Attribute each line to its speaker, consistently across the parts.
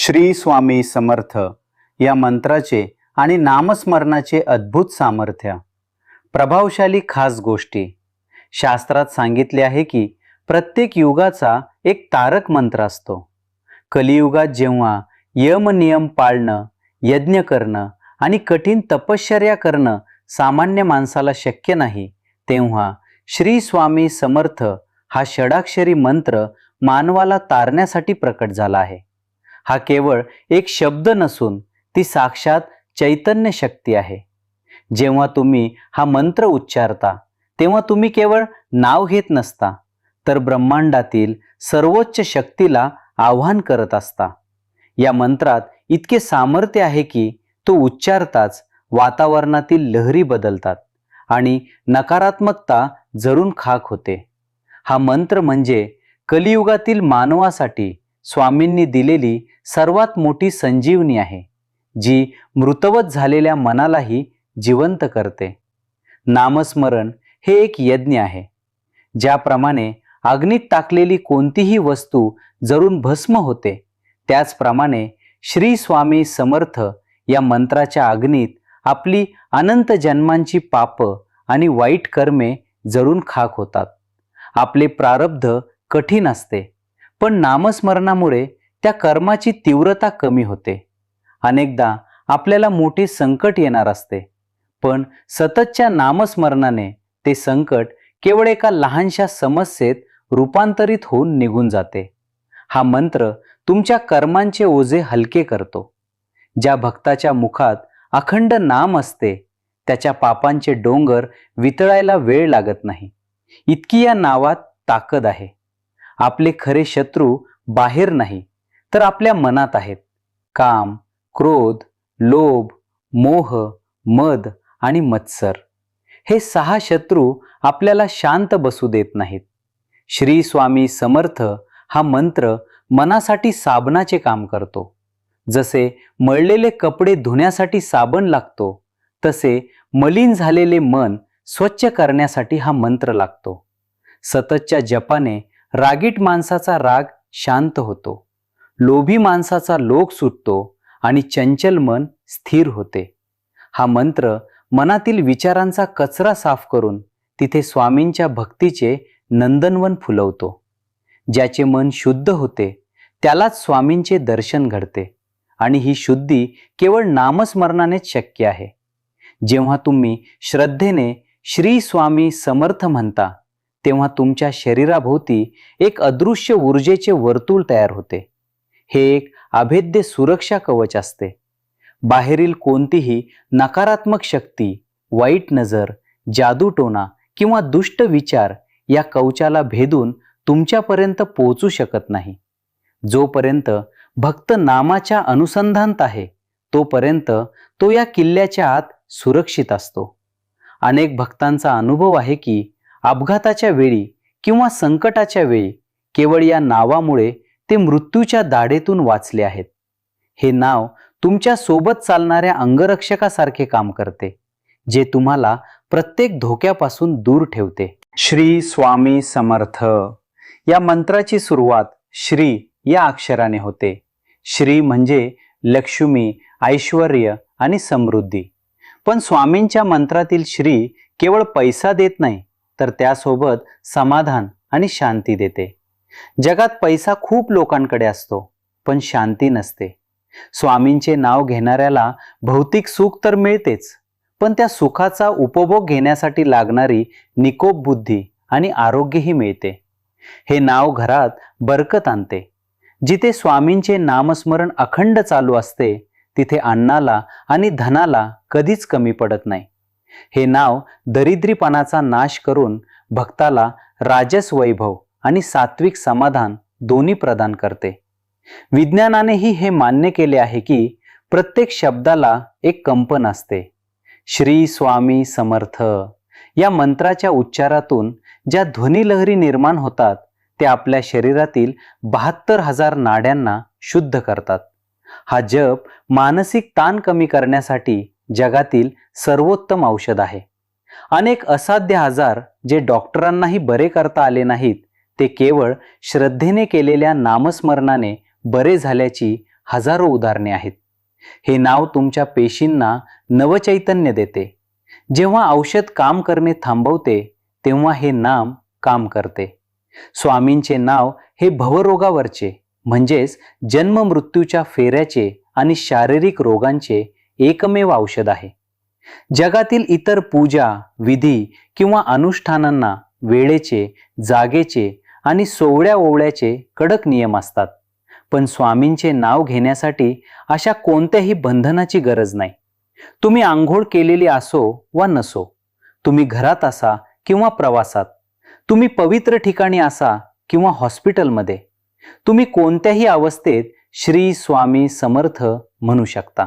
Speaker 1: श्री स्वामी समर्थ या मंत्राचे आणि नामस्मरणाचे अद्भुत सामर्थ्य. प्रभावशाली खास गोष्टी. शास्त्रात सांगितले आहे की प्रत्येक युगाचा एक तारक मंत्र असतो. कलियुगात जेव्हा यम नियम पाळणं यज्ञ करणं आणि कठीण तपश्चर्या करणं सामान्य माणसाला शक्य नाही तेव्हा श्री स्वामी समर्थ हा षडाक्षरी मंत्र मानवाला तारण्यासाठी प्रकट झाला आहे. हा केवळ एक शब्द नसून ती साक्षात चैतन्य शक्ती आहे. जेव्हा तुम्ही हा मंत्र उच्चारता तेव्हा तुम्ही केवळ नाव घेत नसता तर ब्रह्मांडातील सर्वोच्च शक्तीला आव्हान करत असता. या मंत्रात इतके सामर्थ्य आहे की तो उच्चारताच वातावरणातील लहरी बदलतात आणि नकारात्मकता जरून खाक होते. हा मंत्र म्हणजे कलियुगातील मानवासाठी स्वामींनी दिलेली सर्वात मोठी संजीवनी आहे जी मृतवत झालेल्या मनालाही जिवंत करते. नामस्मरण हे एक यज्ञ आहे ज्याप्रमाणे अग्नीत टाकलेली कोणतीही वस्तू जरून भस्म होते त्याचप्रमाणे श्री स्वामी समर्थ या मंत्राच्या अग्नीत आपली अनंत जन्मांची पाप आणि वाईट कर्मे जरून खाक होतात. आपले प्रारब्ध कठीण असते. पण नामस्मरणामुळे त्या कर्माची तीव्रता कमी होते. अनेकदा आपल्याला मोठे संकट येणार असते. पण सततच्या नामस्मरणाने ते संकट केवळ एका लहानशा समस्येत रूपांतरित होऊन निघून जाते. हा मंत्र तुमच्या कर्मांचे ओझे हलके करतो. ज्या भक्ताच्या मुखात अखंड नाम असते त्याच्या पापांचे डोंगर वितळायला वेळ लागत नाही. इतकी या नावात ताकद आहे. आपले खरे शत्रू बाहेर नाही तर आपल्या मनात आहेत. काम क्रोध लोभ मोह मद आणि मत्सर. हे सहा शत्रू आपल्याला शांत बसू देत नाहीत. श्री स्वामी समर्थ हा मंत्र मनासाठी साबणाचे काम करतो. जसे मळलेले कपडे धुण्यासाठी साबण लागतो तसे मलिन झालेले मन स्वच्छ करण्यासाठी हा मंत्र लागतो. सततच्या जपाने रागीट माणसाचा राग शांत होतो. लोभी माणसाचा लोक सुटतो आणि चंचल मन स्थिर होते. हा मंत्र मनातील विचारांचा कचरा साफ करून तिथे स्वामींच्या भक्तीचे नंदनवन फुलवतो. ज्याचे मन शुद्ध होते त्यालाच स्वामींचे दर्शन घडते आणि ही शुद्धी केवळ नामस्मरणानेच शक्य आहे. जेव्हा तुम्ही श्रद्धेने श्री स्वामी समर्थ म्हणता तेव्हा तुमच्या शरीराभोवती एक अदृश्य ऊर्जेचे वर्तुळ तयार होते. हे एक अभेद्य सुरक्षा कवच असते. बाहेरील कोणतीही नकारात्मक शक्ती वाईट नजर जादूटोणा किंवा दुष्ट विचार या कवचाला भेदून तुमच्यापर्यंत पोहोचू शकत नाही. जोपर्यंत भक्त नामाच्या अनुसंधानात आहे तोपर्यंत तो या किल्ल्याच्या आत सुरक्षित असतो. अनेक भक्तांचा अनुभव आहे की अपघाताच्या वेळी किंवा संकटाच्या वेळी केवळ या नावामुळे ते मृत्यूच्या दाढेतून वाचले आहेत. हे नाव तुमच्यासोबत चालणाऱ्या अंगरक्षकासारखे काम करते जे तुम्हाला प्रत्येक धोक्यापासून दूर ठेवते. श्री स्वामी समर्थ. या मंत्राची सुरुवात श्री या अक्षराने होते. श्री म्हणजे लक्ष्मी ऐश्वर आणि समृद्धी. पण स्वामींच्या मंत्रातील श्री केवळ पैसा देत नाही तर त्यासोबत समाधान आणि शांती देते. जगात पैसा खूप लोकांकडे असतो पण शांती नसते. स्वामींचे नाव घेणाऱ्याला भौतिक सुख तर मिळतेच पण त्या सुखाचा उपभोग घेण्यासाठी लागणारी निकोप बुद्धी आणि आरोग्यही मिळते. हे नाव घरात बरकत आणते. जिथे स्वामींचे नामस्मरण अखंड चालू असते तिथे अन्नाला आणि धनाला कधीच कमी पडत नाही. हे नाव दरिद्रीपणाचा नाश करून भक्ताला राजस वैभव आणि सात्विक समाधान दोन्ही प्रदान करते. विज्ञानानेही हे मान्य केले आहे की प्रत्येक शब्दाला एक कंपन असते. श्री स्वामी समर्थ. या मंत्राच्या उच्चारातून ज्या ध्वनिलहरी निर्माण होतात ते आपल्या शरीरातील बहात्तर हजार नाड्यांना शुद्ध करतात. हा जप मानसिक ताण कमी करण्यासाठी जगातील सर्वोत्तम औषध आहे. अनेक असाध्य आजार जे डॉक्टरांनाही बरे करता आले नाहीत ते केवळ श्रद्धेने केलेल्या नामस्मरणाने बरे झाल्याची हजारो उदाहरणे आहेत. हे नाव तुमच्या पेशींना नवचैतन्य देते. जेव्हा औषध काम करणे थांबवते तेव्हा हे नाम काम करते. स्वामींचे नाव हे भवरोगावरचे म्हणजेच जन्म मृत्यूच्या फेऱ्याचे आणि शारीरिक रोगांचे एकमेव औषध आहे. जगातील इतर पूजा विधी किंवा अनुष्ठानांना वेळेचे जागेचे आणि सोवळ्या ओवळ्याचे कडक नियम असतात. पण स्वामींचे नाव घेण्यासाठी अशा कोणत्याही बंधनाची गरज नाही. तुम्ही आंघोळ केलेली असो वा नसो तुम्ही घरात असा किंवा प्रवासात तुम्ही पवित्र ठिकाणी असा किंवा हॉस्पिटलमध्ये तुम्ही कोणत्याही अवस्थेत श्री स्वामी समर्थ म्हणू शकता.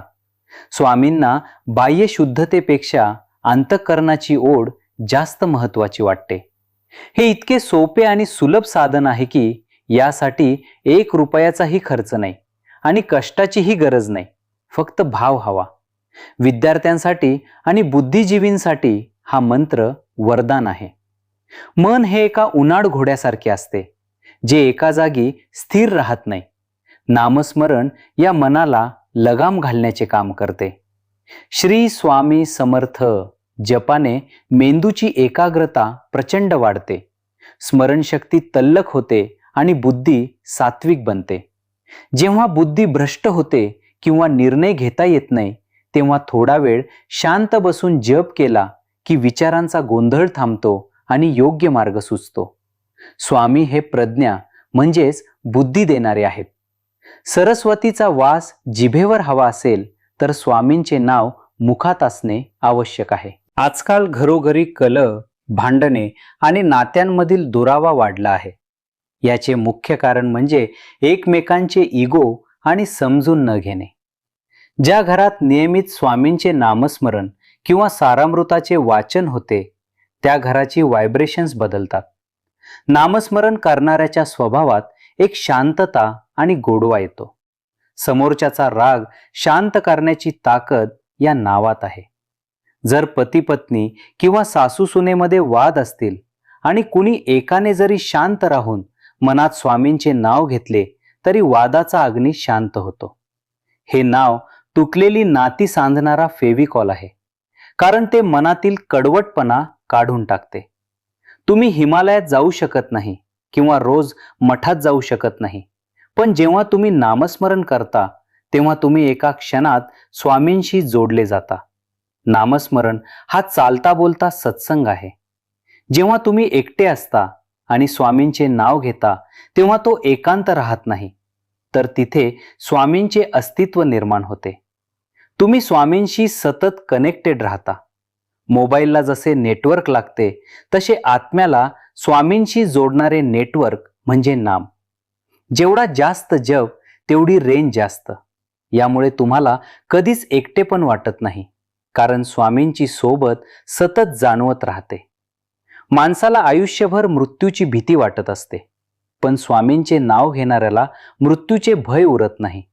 Speaker 1: स्वामींना बाह्य शुद्धतेपेक्षा अंतःकरणाची ओढ जास्त महत्वाची वाटते. हे इतके सोपे आणि सुलभ साधन आहे की यासाठी एक रुपयाचाही खर्च नाही आणि कष्टाचीही गरज नाही फक्त भाव हवा. विद्यार्थ्यांसाठी आणि बुद्धिजीवींसाठी हा मंत्र वरदान आहे. मन हे एका उन्हाळ घोड्यासारखे असते जे एका जागी स्थिर राहत नाही. नामस्मरण या मनाला लगाम घालण्याचे काम करते. श्री स्वामी समर्थ जपाने मेंदूची एकाग्रता प्रचंड वाढते. स्मरणशक्ती तल्लक होते आणि बुद्धी सात्विक बनते. जेव्हा बुद्धी भ्रष्ट होते किंवा निर्णय घेता येत नाही तेव्हा थोडा वेळ शांत बसून जप केला की विचारांचा गोंधळ थांबतो आणि योग्य मार्ग सुचतो. स्वामी हे प्रज्ञा म्हणजेच बुद्धी देणारे आहेत. सरस्वतीचा वास जिभेवर हवा असेल तर स्वामींचे नाव मुखात असणे आवश्यक आहे. आजकाल घरोघरी कल भांडणे आणि नात्यांमधील दुरावा वाढला आहे. याचे मुख्य कारण म्हणजे एकमेकांचे इगो आणि समजून न घेणे. ज्या घरात नियमित स्वामींचे नामस्मरण किंवा सारामृताचे वाचन होते त्या घराची व्हायब्रेशन्स बदलतात. नामस्मरण करणाऱ्याच्या स्वभावात एक शांतता आणि गोडवा येतो. समोरच्याचा राग शांत करण्याची ताकद या नावात आहे. जर पती पत्नी किंवा सासू सुनेमध्ये वाद असतील आणि कुणी एकाने जरी शांत राहून मनात स्वामींचे नाव घेतले तरी वादाचा अग्नी शांत होतो. हे नाव तुटलेली नाती सांधणारा फेविकॉल आहे. कारण ते मनातील कडवटपणा काढून टाकते. तुम्ही हिमालयात जाऊ शकत नाही किंवा रोज मठात जाऊ शकत नाही. पण जेव्हा तुम्ही नामस्मरण करता तेव्हा तुम्ही एका क्षणात स्वामींशी जोडले जाता. नामस्मरण हा चालता बोलता सत्संग आहे. जेव्हा तुम्ही एकटे असता आणि स्वामींचे नाव घेता तेव्हा तो एकांत राहत नाही. तर तिथे स्वामींचे अस्तित्व निर्माण होते. तुम्ही स्वामींशी सतत कनेक्टेड राहता. मोबाईलला जसे नेटवर्क लागते तसे आत्म्याला स्वामींशी जोडणारे नेटवर्क म्हणजे नाम. जेवढा जास्त जप तेवढी रेंज जास्त. यामुळे तुम्हाला कधीच एकटे पण वाटत नाही कारण स्वामींची सोबत सतत जाणवत राहते. माणसाला आयुष्यभर मृत्यूची भीती वाटत असते पण स्वामींचे नाव घेणाऱ्याला मृत्यूचे भय उरत नाही.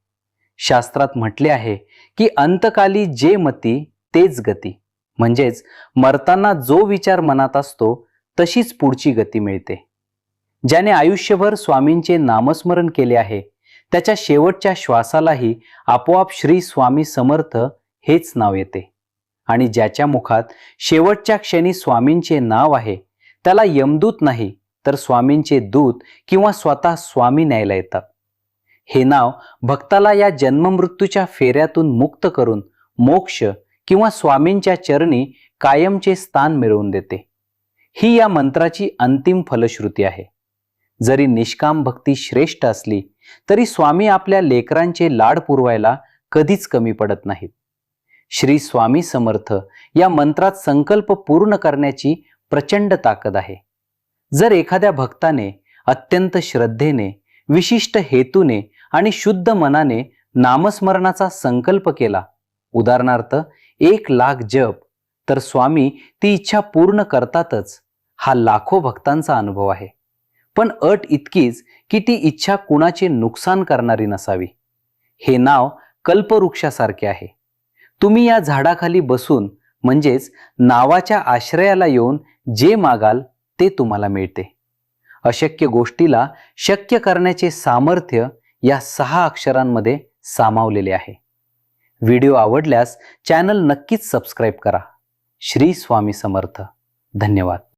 Speaker 1: शास्त्रात म्हटले आहे की अंतकाली जे मती तेच गती. म्हणजेच मरताना जो विचार मनात असतो तशीच पुढची गती मिळते. ज्याने आयुष्यभर स्वामींचे नामस्मरण केले आहे त्याच्या शेवटच्या श्वासालाही आपोआप श्री स्वामी समर्थ हेच नाव येते. आणि ज्याच्या मुखात शेवटच्या क्षणी स्वामींचे नाव आहे त्याला यमदूत नाही तर स्वामींचे दूत किंवा स्वतः स्वामी न्यायला येतात हे नाव भक्ताला या जन्ममृत्यूच्या फेऱ्यातून मुक्त करून मोक्ष किंवा स्वामींच्या चरणी कायमचे स्थान मिळवून देते. ही या मंत्राची अंतिम फलश्रुती आहे. जरी निष्काम भक्ती श्रेष्ठ असली तरी स्वामी आपल्या लेकरांचे लाड पुरवायला कधीच कमी पडत नाहीत. श्री स्वामी समर्थ या मंत्रात संकल्प पूर्ण करण्याची प्रचंड ताकद आहे. जर एखाद्या भक्ताने अत्यंत श्रद्धेने विशिष्ट हेतूने आणि शुद्ध मनाने नामस्मरणाचा संकल्प केला उदाहरणार्थ एक लाख जप तर स्वामी ती इच्छा पूर्ण करतातच हा लाखो भक्तांचा अनुभव आहे. पण अट इतकीच की ती इच्छा कुणाचे नुकसान करणारी नसावी. हे नाव कल्पवृक्षासारखे आहे. तुम्ही या झाडाखाली बसून म्हणजेच नावाच्या आश्रयाला येऊन जे मागाल ते तुम्हाला मिळते. अशक्य गोष्टीला शक्य करण्याचे सामर्थ्य या सहा अक्षरांमध्ये सामावलेले आहे. व्हिडिओ आवडल्यास चॅनल नक्कीच सबस्क्राईब करा. श्री स्वामी समर्थ. धन्यवाद.